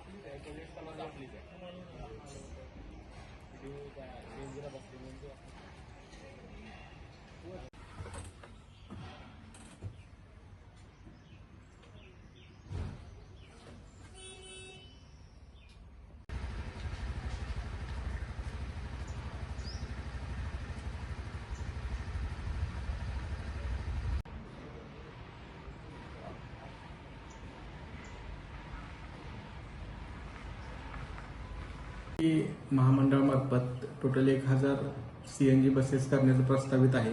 আপ্লিকায় college college আপ্লিকায় এইটো এটা की महामंडळामार्फत टोटल एक हजार सी एन जी बसेस करण्याचं प्रस्तावित आहे.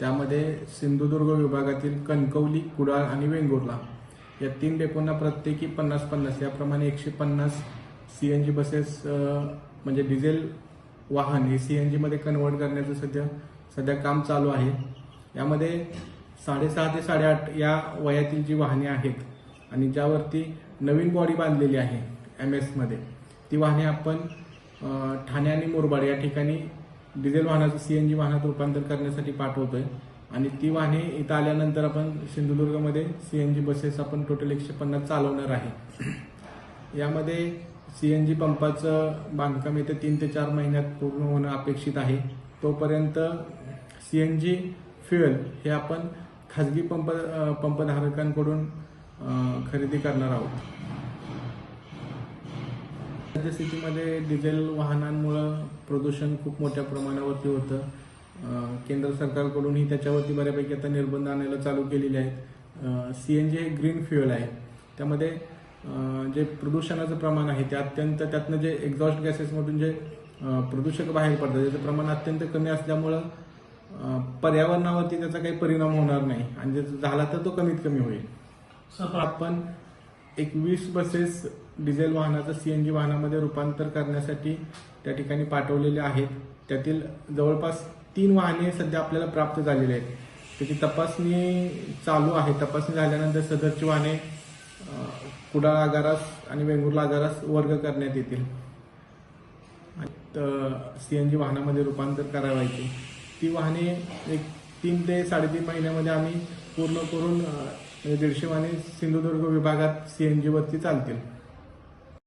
त्यामध्ये सिंधुदुर्ग विभागातील कणकवली कुडाळ आणि वेंगुर्ला या तीन डेपोंना प्रत्येकी पन्नास पन्नास याप्रमाणे एकशे पन्नास सी एन जी बसेस म्हणजे डिझेल वाहन हे सी एन जीमध्ये कन्वर्ट करण्याचं सध्या सध्या काम चालू आहे. यामध्ये साडेसहा ते साडेआठ या वयातील जी वाहने आहेत आणि ज्यावरती नवीन बॉडी बांधलेली आहे एम एसमध्ये ती वाहने आपण ठाणे आणि मुरबाड या ठिकाणी डिझेल वाहनाचं सी एन जी वाहनात रूपांतर करण्यासाठी पाठवतोय. आणि ती वाहने इथं आल्यानंतर आपण सिंधुदुर्गमध्ये सी एन जी बसेस आपण टोटल एकशे पन्नास चालवणार आहे. यामध्ये सी एन जी पंपाचं बांधकाम येत्या तीन ते चार महिन्यात पूर्ण होणं अपेक्षित आहे. तोपर्यंत सी एन जी फ्युएल हे आपण खाजगी पंप पंपधारकांकडून खरेदी करणार आहोत. सद्यस्थितीमध्ये डिझेल वाहनांमुळं प्रदूषण खूप मोठ्या प्रमाणावरती होतं. केंद्र सरकारकडूनही त्याच्यावरती बऱ्यापैकी आता निर्बंध आणायला चालू केलेले आहेत. सी एन जी हे ग्रीन फ्युएल आहे. त्यामध्ये जे प्रदूषणाचं प्रमाण आहे ते अत्यंत त्यातनं जे एक्झॉस्ट गॅसेसमधून जे प्रदूषक बाहेर पडतात त्याचं प्रमाण अत्यंत कमी असल्यामुळं पर्यावरणावरती त्याचा काही परिणाम होणार नाही. आणि जर झाला तर तो कमीत कमी होईल. आपण एक वीस बसेस डिझेल वाहनाचं सी एन जी वाहनामध्ये रूपांतर करण्यासाठी त्या ठिकाणी पाठवलेले आहेत. त्यातील जवळपास तीन वाहने सध्या आपल्याला प्राप्त झालेली आहेत. त्याची तपासणी चालू आहे. तपासणी झाल्यानंतर सदरची वाहने कुडाळ आगारास आणि वेंगुर्ला आगारास वर्ग करण्यात येतील. सी एन जी वाहनामध्ये रूपांतर करावायचे. ती वाहने एक तीन ते साडेतीन महिन्यामध्ये आम्ही पूर्ण करून म्हणजे दीडशे वाहने सिंधुदुर्ग विभागात सी एन जीवरती चालतील.